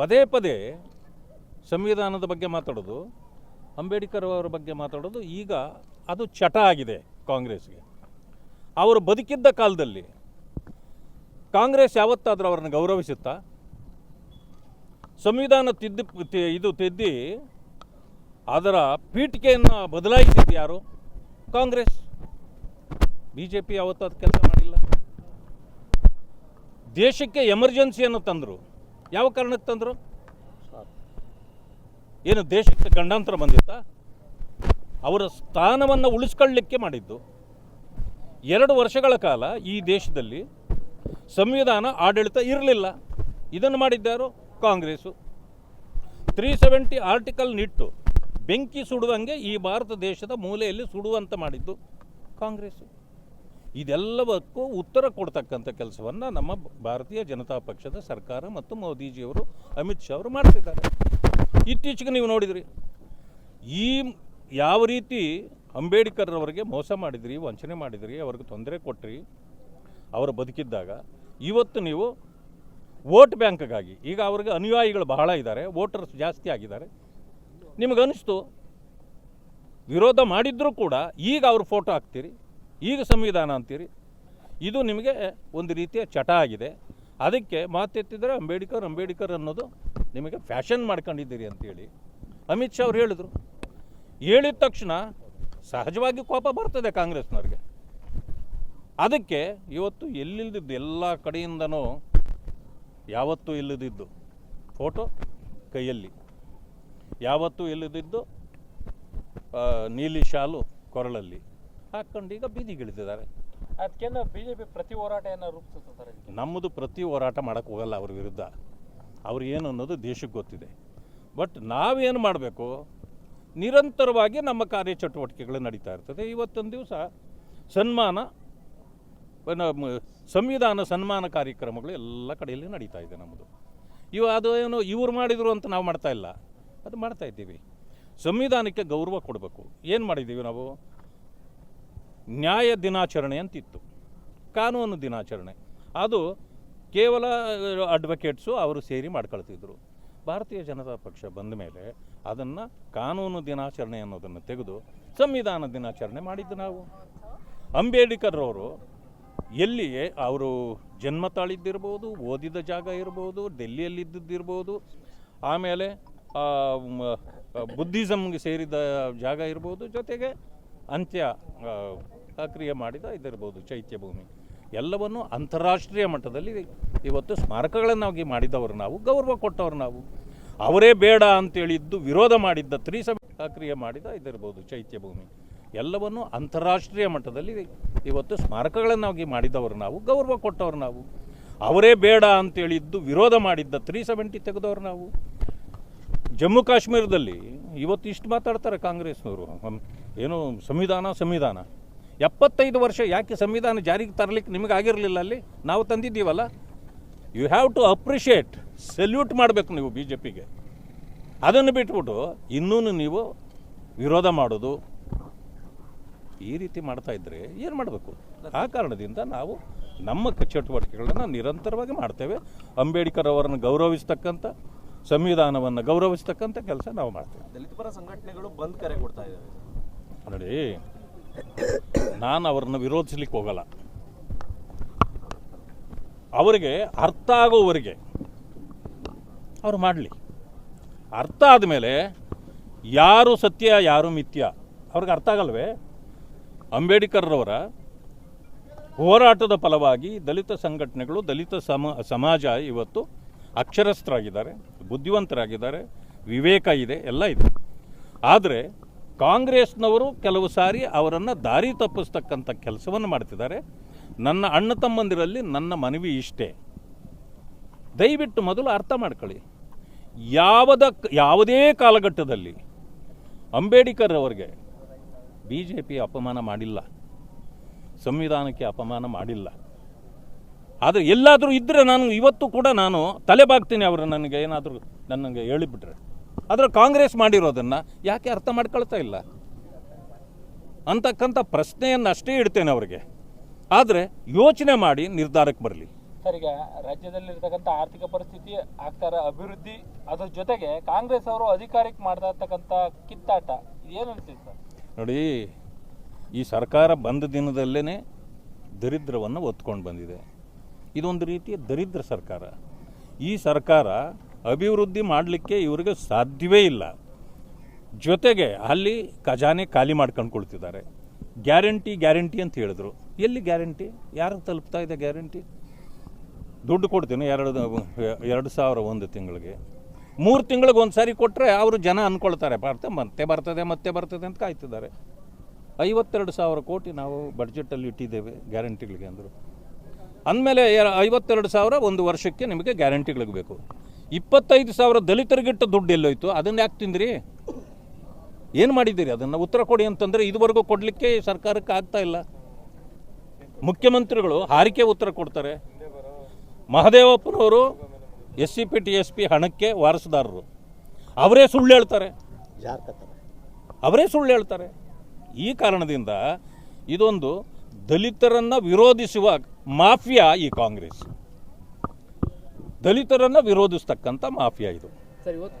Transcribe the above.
ಪದೇ ಪದೇ ಸಂವಿಧಾನದ ಬಗ್ಗೆ ಮಾತಾಡೋದು, ಅಂಬೇಡ್ಕರ್ ಅವರ ಬಗ್ಗೆ ಮಾತಾಡೋದು, ಈಗ ಅದು ಚಟ ಆಗಿದೆ ಕಾಂಗ್ರೆಸ್ಗೆ. ಅವರು ಬದುಕಿದ್ದ ಕಾಲದಲ್ಲಿ ಕಾಂಗ್ರೆಸ್ ಯಾವತ್ತಾದರೂ ಅವರನ್ನು ಗೌರವಿಸುತ್ತಾ, ಸಂವಿಧಾನ ತಿದ್ದು ಇದು ತಿದ್ದಿ ಅದರ ಪೀಠಿಕೆಯನ್ನು ಬದಲಾಯಿಸಿದ್ದು ಯಾರು? ಕಾಂಗ್ರೆಸ್. ಬಿ ಜೆ ಪಿ ಯಾವತ್ತೂ ಅದು ಕೆಲಸ ಮಾಡಿಲ್ಲ. ದೇಶಕ್ಕೆ ಎಮರ್ಜೆನ್ಸಿಯನ್ನು ತಂದರು. ಯಾವ ಕಾರಣಕ್ಕೆ ತಂದರು? ಏನು ದೇಶಕ್ಕೆ ಗಂಡಾಂತರ ಬಂದಿತ್ತಾ? ಅವರ ಸ್ಥಾನವನ್ನು ಉಳಿಸ್ಕೊಳ್ಳಿಕ್ಕೆ ಮಾಡಿದ್ದು. ಎರಡು ವರ್ಷಗಳ ಕಾಲ ಈ ದೇಶದಲ್ಲಿ ಸಂವಿಧಾನ ಆಡಳಿತ ಇರಲಿಲ್ಲ. ಇದನ್ನು ಮಾಡಿದ್ದಾರು ಕಾಂಗ್ರೆಸ್ಸು. ತ್ರೀ ಸೆವೆಂಟಿ ಆರ್ಟಿಕಲ್ ನಿಟ್ಟು ಬೆಂಕಿ ಸುಡುವಂಗೆ ಈ ಭಾರತ ದೇಶದ ಮೂಲೆಯಲ್ಲಿ ಸುಡುವಂತೆ ಮಾಡಿದ್ದು ಕಾಂಗ್ರೆಸ್ಸು. ಇದೆಲ್ಲವಕ್ಕೂ ಉತ್ತರ ಕೊಡ್ತಕ್ಕಂಥ ಕೆಲಸವನ್ನು ನಮ್ಮ ಭಾರತೀಯ ಜನತಾ ಪಕ್ಷದ ಸರ್ಕಾರ ಮತ್ತು ಮೋದಿಜಿಯವರು ಅಮಿತ್ ಶಾ ಅವರು ಮಾಡ್ತಿದ್ದಾರೆ. ಇತ್ತೀಚೆಗೆ ನೀವು ನೋಡಿದ್ರಿ, ಈ ಯಾವ ರೀತಿ ಅಂಬೇಡ್ಕರ್ ಅವರಿಗೆ ಮೋಸ ಮಾಡಿದ್ರಿ, ವಂಚನೆ ಮಾಡಿದ್ರಿ, ಅವ್ರಿಗೆ ತೊಂದರೆ ಕೊಟ್ಟ್ರಿ ಅವರು ಬದುಕಿದ್ದಾಗ, ಇವತ್ತು ನೀವು ವೋಟ್ ಬ್ಯಾಂಕ್ಗಾಗಿ, ಈಗ ಅವ್ರಿಗೆ ಅನುಯಾಯಿಗಳು ಬಹಳ ಇದ್ದಾರೆ, ವೋಟರ್ಸ್ ಜಾಸ್ತಿ ಆಗಿದ್ದಾರೆ. ನಿಮಗನಿಸ್ತು ವಿರೋಧ ಮಾಡಿದ್ರೂ ಕೂಡ ಈಗ ಅವ್ರ ಫೋಟೋ ಹಾಕ್ತೀರಿ. ಈಗ ಸಂವಿಧಾನ ಅಂತೀರಿ? ಇದು ನಿಮಗೆ ಒಂದು ರೀತಿಯ ಚಟ ಆಗಿದೆ. ಅದಕ್ಕೆ ಮಾತೆತ್ತಿದ್ರೆ ಅಂಬೇಡ್ಕರ್ ಅಂಬೇಡ್ಕರ್ ಅನ್ನೋದು ನಿಮಗೆ ಫ್ಯಾಷನ್ ಮಾಡ್ಕೊಂಡಿದ್ದೀರಿ ಅಂತೇಳಿ ಅಮಿತ್ ಶಾ ಅವ್ರು ಹೇಳಿದರು. ಹೇಳಿದ ತಕ್ಷಣ ಸಹಜವಾಗಿ ಕೋಪ ಬರ್ತದೆ ಕಾಂಗ್ರೆಸ್ನವ್ರಿಗೆ. ಅದಕ್ಕೆ ಇವತ್ತು ಎಲ್ಲಿಲ್ದಿದ್ದು ಎಲ್ಲ ಕಡೆಯಿಂದನೂ ಯಾವತ್ತೂ ಇಲ್ಲದಿದ್ದು ಫೋಟೋ ಕೈಯಲ್ಲಿ. ಯಾವತ್ತೂ ಇಲ್ಲದಿದ್ದು ನೀಲಿ ಶಾಲು ಕೊರಳಲ್ಲಿ. ಹಾಕ್ಕೊಂಡು ಈಗ ಬೀದಿಗಿಳಿದಿದ್ದಾರೆ ಜೆ ಬಿಜೆಪಿ ಪ್ರತಿ ಹೋರಾಟ ಏನೋ ರೂಪಿಸುತ್ತೆ ಸರ್ ನಮ್ಮದು ಪ್ರತಿ ಹೋರಾಟ ಮಾಡೋಕ್ಕೆ ಹೋಗಲ್ಲ ಅವ್ರ ವಿರುದ್ಧ. ಅವ್ರು ಏನು ಅನ್ನೋದು ದೇಶಕ್ಕೆ ಗೊತ್ತಿದೆ. ಬಟ್ ನಾವೇನು ಮಾಡಬೇಕು? ನಿರಂತರವಾಗಿ ನಮ್ಮ ಕಾರ್ಯಚಟುವಟಿಕೆಗಳು ನಡೀತಾ ಇರ್ತದೆ. ಇವತ್ತೊಂದು ದಿವಸ ಸನ್ಮಾನ ಸಂವಿಧಾನ ಸನ್ಮಾನ ಕಾರ್ಯಕ್ರಮಗಳು ಎಲ್ಲ ಕಡೆಯಲ್ಲಿ ನಡೀತಾ ಇದೆ ನಮ್ಮದು. ಇವ ಅದು ಏನು ಇವ್ರು ಮಾಡಿದರು ಅಂತ ನಾವು ಮಾಡ್ತಾ ಇಲ್ಲ. ಅದು ಮಾಡ್ತಾ ಇದ್ದೀವಿ. ಸಂವಿಧಾನಕ್ಕೆ ಗೌರವ ಕೊಡಬೇಕು. ಏನು ಮಾಡಿದ್ದೀವಿ ನಾವು? ನ್ಯಾಯ ದಿನಾಚರಣೆ ಅಂತಿತ್ತು. ಕಾನೂನು ದಿನಾಚರಣೆ. ಅದು ಕೇವಲ ಅಡ್ವೊಕೇಟ್ಸು ಅವರು ಸೇರಿ ಮಾಡ್ಕೊಳ್ತಿದ್ರು. ಭಾರತೀಯ ಜನತಾ ಪಕ್ಷ ಬಂದ ಮೇಲೆ ಅದನ್ನು ಕಾನೂನು ದಿನಾಚರಣೆ ಅನ್ನೋದನ್ನು ತೆಗೆದು ಸಂವಿಧಾನ ದಿನಾಚರಣೆ ಮಾಡಿದ್ದು ನಾವು. ಅಂಬೇಡ್ಕರ್ ಅವರು ಎಲ್ಲಿ ಅವರು ಜನ್ಮ ತಾಳಿದ್ದಿರ್ಬೋದು, ಓದಿದ ಜಾಗ ಇರ್ಬೋದು ಡೆಲ್ಲಿಯಲ್ಲಿದ್ದಿರ್ಬೋದು ಆಮೇಲೆ ಬುದ್ಧಿಸಮ್ಗೆ ಸೇರಿದ ಜಾಗ ಇರ್ಬೋದು, ಜೊತೆಗೆ ಅಂತ್ಯ ಕ್ರಿಯೆ ಮಾಡಿದ ಇದಿರ್ಬೋದು ಚೈತ್ಯ ಭೂಮಿ. ಎಲ್ಲವನ್ನು ಅಂತಾರಾಷ್ಟ್ರೀಯ ಮಟ್ಟದಲ್ಲಿ ಇವತ್ತು ಸ್ಮಾರಕಗಳನ್ನಾಗಿ ಮಾಡಿದವರು ನಾವು, ಗೌರವ ಕೊಟ್ಟವರು ನಾವು. ಅವರೇ ಬೇಡ ಅಂತೇಳಿದ್ದು ವಿರೋಧ ಮಾಡಿದ್ದ ತ್ರಿಸಭೆ ಕ್ರಿಯೆ ಮಾಡಿದ ಇದಿರ್ಬೋದು ಚೈತ್ಯ ಭೂಮಿ. ಎಲ್ಲವನ್ನು ಅಂತಾರಾಷ್ಟ್ರೀಯ ಮಟ್ಟದಲ್ಲಿ ಇವತ್ತು ಸ್ಮಾರಕಗಳನ್ನಾಗಿ ಮಾಡಿದವರು ನಾವು, ಗೌರವ ಕೊಟ್ಟವರು ನಾವು. ಅವರೇ ಬೇಡ ಅಂತೇಳಿದ್ದು ವಿರೋಧ ಮಾಡಿದ್ದ ತ್ರೀ ಸೆವೆಂಟಿ ತೆಗೆದವರು ನಾವು. ಜಮ್ಮು ಕಾಶ್ಮೀರದಲ್ಲಿ ಇವತ್ತು ಇಷ್ಟು ಮಾತಾಡ್ತಾರೆ ಕಾಂಗ್ರೆಸ್ನವರು. ಏನು ಸಂವಿಧಾನ ಸಂವಿಧಾನ. ಎಪ್ಪತ್ತೈದು ವರ್ಷ ಯಾಕೆ ಸಂವಿಧಾನ ಜಾರಿಗೆ ತರಲಿಕ್ಕೆ ನಿಮಗೆ ಆಗಿರಲಿಲ್ಲ ಅಲ್ಲಿ? ನಾವು ತಂದಿದ್ದೀವಲ್ಲ? You have to appreciate salute ಮಾಡಬೇಕು ನೀವು ಬಿ ಜೆ ಪಿಗೆ ಅದನ್ನು ಬಿಟ್ಬಿಟ್ಟು ಇನ್ನೂ ನೀವು ವಿರೋಧ ಮಾಡೋದು. ಈ ರೀತಿ ಮಾಡ್ತಾ ಇದ್ದರೆ ಏನು ಮಾಡಬೇಕು? ಆ ಕಾರಣದಿಂದ ನಾವು ನಮ್ಮ ಚಟುವಟಿಕೆಗಳನ್ನು ನಿರಂತರವಾಗಿ ಮಾಡ್ತೇವೆ. ಅಂಬೇಡ್ಕರ್ ಅವರನ್ನು ಗೌರವಿಸ್ತಕ್ಕಂಥ ಸಂವಿಧಾನವನ್ನು ಗೌರವಿಸ್ತಕ್ಕಂಥ ಕೆಲಸ ನಾವು ಮಾಡ್ತೇವೆ. ದಲಿತ ಪರ ಸಂಘಟನೆಗಳು ಬಂದ್ ಕರೆ ಕೊಡ್ತಾ ಇದ್ದಾವೆ ನೋಡಿ ನಾನು ಅವ್ರನ್ನ ವಿರೋಧಿಸ್ಲಿಕ್ಕೆ ಹೋಗಲ್ಲ. ಅವರಿಗೆ ಅರ್ಥ ಆಗೋವರೆಗೆ ಅವರು ಮಾಡಲಿ. ಅರ್ಥ ಆದಮೇಲೆ ಯಾರು ಸತ್ಯ, ಯಾರು ಮಿಥ್ಯ, ಅವ್ರಿಗೆ ಅರ್ಥ ಆಗಲ್ವೇ? ಅಂಬೇಡ್ಕರ್ರವರ ಹೋರಾಟದ ಫಲವಾಗಿ ದಲಿತ ಸಂಘಟನೆಗಳು, ದಲಿತ ಸಮ, ಸಮಾಜ ಇವತ್ತು ಅಕ್ಷರಸ್ಥರಾಗಿದ್ದಾರೆ, ಬುದ್ಧಿವಂತರಾಗಿದ್ದಾರೆ, ವಿವೇಕ ಇದೆ, ಎಲ್ಲ ಇದೆ. ಆದರೆ ಕಾಂಗ್ರೆಸ್ನವರು ಕೆಲವು ಸಾರಿ ಅವರನ್ನು ದಾರಿ ತಪ್ಪಿಸ್ತಕ್ಕಂಥ ಕೆಲಸವನ್ನು ಮಾಡ್ತಿದ್ದಾರೆ. ನನ್ನ ಅಣ್ಣ ತಮ್ಮಂದಿರಲ್ಲಿ ನನ್ನ ಮನವಿ ಇಷ್ಟೇ. ದಯವಿಟ್ಟು ಮೊದಲು ಅರ್ಥ ಮಾಡ್ಕೊಳ್ಳಿ. ಯಾವದ ಯಾವುದೇ ಕಾಲಘಟ್ಟದಲ್ಲಿ ಅಂಬೇಡ್ಕರ್ ಅವರಿಗೆ ಬಿ ಜೆ ಪಿ ಅಪಮಾನ ಮಾಡಿಲ್ಲ. ಸಂವಿಧಾನಕ್ಕೆ ಅಪಮಾನ ಮಾಡಿಲ್ಲ. ಆದರೆ ಎಲ್ಲಾದರೂ ಇದ್ದರೆ ನಾನು ಇವತ್ತು ಕೂಡ ನಾನು ತಲೆ ಬಾಗ್ತೀನಿ ಅವರು ನನಗೆ ಏನಾದರೂ ನನಗೆ ಹೇಳಿಬಿಟ್ರೆ. ಆದರೆ ಕಾಂಗ್ರೆಸ್ ಮಾಡಿರೋದನ್ನು ಯಾಕೆ ಅರ್ಥ ಮಾಡ್ಕೊಳ್ತಾ ಇಲ್ಲ? ಅಂತಕ್ಕಂಥ ಪ್ರಶ್ನೆಯನ್ನು ಅಷ್ಟೇ ಇಡ್ತೇನೆ ಅವರಿಗೆ. ಆದರೆ ಯೋಚನೆ ಮಾಡಿ ನಿರ್ಧಾರಕ್ಕೆ ಬರಲಿ. ಸರ್ ಈಗ ರಾಜ್ಯದಲ್ಲಿರ್ತಕ್ಕಂಥ ಆರ್ಥಿಕ ಪರಿಸ್ಥಿತಿ ಆಗ್ತಾರ ಅಭಿವೃದ್ಧಿ ಅದ್ರ ಜೊತೆಗೆ ಕಾಂಗ್ರೆಸ್ ಅವರು ಅಧಿಕಾರಕ್ಕೆ ಮಾಡ್ತಾ ಇರ್ತಕ್ಕಂಥ ಕಿತ್ತಾಟ ಏನು ಸರ್? ನೋಡಿ ಈ ಸರ್ಕಾರ ಬಂದ ದಿನದಲ್ಲೇ ದರಿದ್ರವನ್ನು ಒತ್ಕೊಂಡು ಬಂದಿದೆ. ಇದೊಂದು ರೀತಿಯ ದರಿದ್ರ ಸರ್ಕಾರ. ಈ ಸರ್ಕಾರ ಅಭಿವೃದ್ಧಿ ಮಾಡಲಿಕ್ಕೆ ಇವರಿಗೆ ಸಾಧ್ಯವೇ ಇಲ್ಲ. ಜೊತೆಗೆ ಅಲ್ಲಿ ಖಜಾನೆ ಖಾಲಿ ಮಾಡ್ಕೊಂಡು ಕುಳ್ತಿದ್ದಾರೆ. ಗ್ಯಾರಂಟಿ ಗ್ಯಾರಂಟಿ ಅಂತ ಹೇಳಿದ್ರು. ಎಲ್ಲಿ ಗ್ಯಾರಂಟಿ? ಯಾರು ತಲುಪ್ತಾ ಇದೆ ಗ್ಯಾರಂಟಿ? ದುಡ್ಡು ಕೊಡ್ತೀನಿ ಎರಡು ಎರಡು ಸಾವಿರ ಒಂದು ತಿಂಗಳಿಗೆ. ಮೂರು ತಿಂಗಳಿಗೆ ಒಂದು ಸಾರಿ ಕೊಟ್ಟರೆ ಅವರು ಜನ ಅಂದ್ಕೊಳ್ತಾರೆ ಬರ್ತೆ, ಮತ್ತೆ ಬರ್ತದೆ ಮತ್ತೆ ಬರ್ತದೆ ಅಂತ ಕಾಯ್ತಿದ್ದಾರೆ. ಐವತ್ತೆರಡು ಸಾವಿರ ಕೋಟಿ ನಾವು ಬಡ್ಜೆಟಲ್ಲಿ ಇಟ್ಟಿದ್ದೇವೆ ಗ್ಯಾರಂಟಿಗಳಿಗೆ ಅಂದರು. ಅಂದಮೇಲೆ ಐವತ್ತೆರಡು ಸಾವಿರ ಒಂದು ವರ್ಷಕ್ಕೆ ನಿಮಗೆ ಗ್ಯಾರಂಟಿಗಳಿಗೆ ಬೇಕು. ಇಪ್ಪತ್ತೈದು ಸಾವಿರ ದಲಿತರಿಗಿಟ್ಟ ದುಡ್ಡು ಎಲ್ಲೋಯ್ತು? ಅದನ್ನ ಯಾಕೆ ತಿಂದ್ರಿ? ಏನು ಮಾಡಿದ್ದೀರಿ? ಅದನ್ನು ಉತ್ತರ ಕೊಡಿ ಅಂತಂದರೆ ಇದುವರೆಗೂ ಕೊಡಲಿಕ್ಕೆ ಸರ್ಕಾರಕ್ಕೆ ಆಗ್ತಾ ಇಲ್ಲ. ಮುಖ್ಯಮಂತ್ರಿಗಳು ಹಾರಿಕೆ ಉತ್ತರ ಕೊಡ್ತಾರೆ. ಮಹದೇವಪ್ಪನವರು S C P T S P ಹಣಕ್ಕೆ ವಾರಸುದಾರರು. ಅವರೇ ಸುಳ್ಳು ಹೇಳ್ತಾರೆ. ಅವರೇ ಸುಳ್ಳು ಹೇಳ್ತಾರೆ. ಈ ಕಾರಣದಿಂದ ಇದೊಂದು ದಲಿತರನ್ನು ವಿರೋಧಿಸುವ ಮಾಫಿಯಾ ಈ ಕಾಂಗ್ರೆಸ್. ದಲಿತರನ್ನು ವಿರೋಧಿಸ್ತಕ್ಕಂಥ ಮಾಫಿಯಾ ಇದು.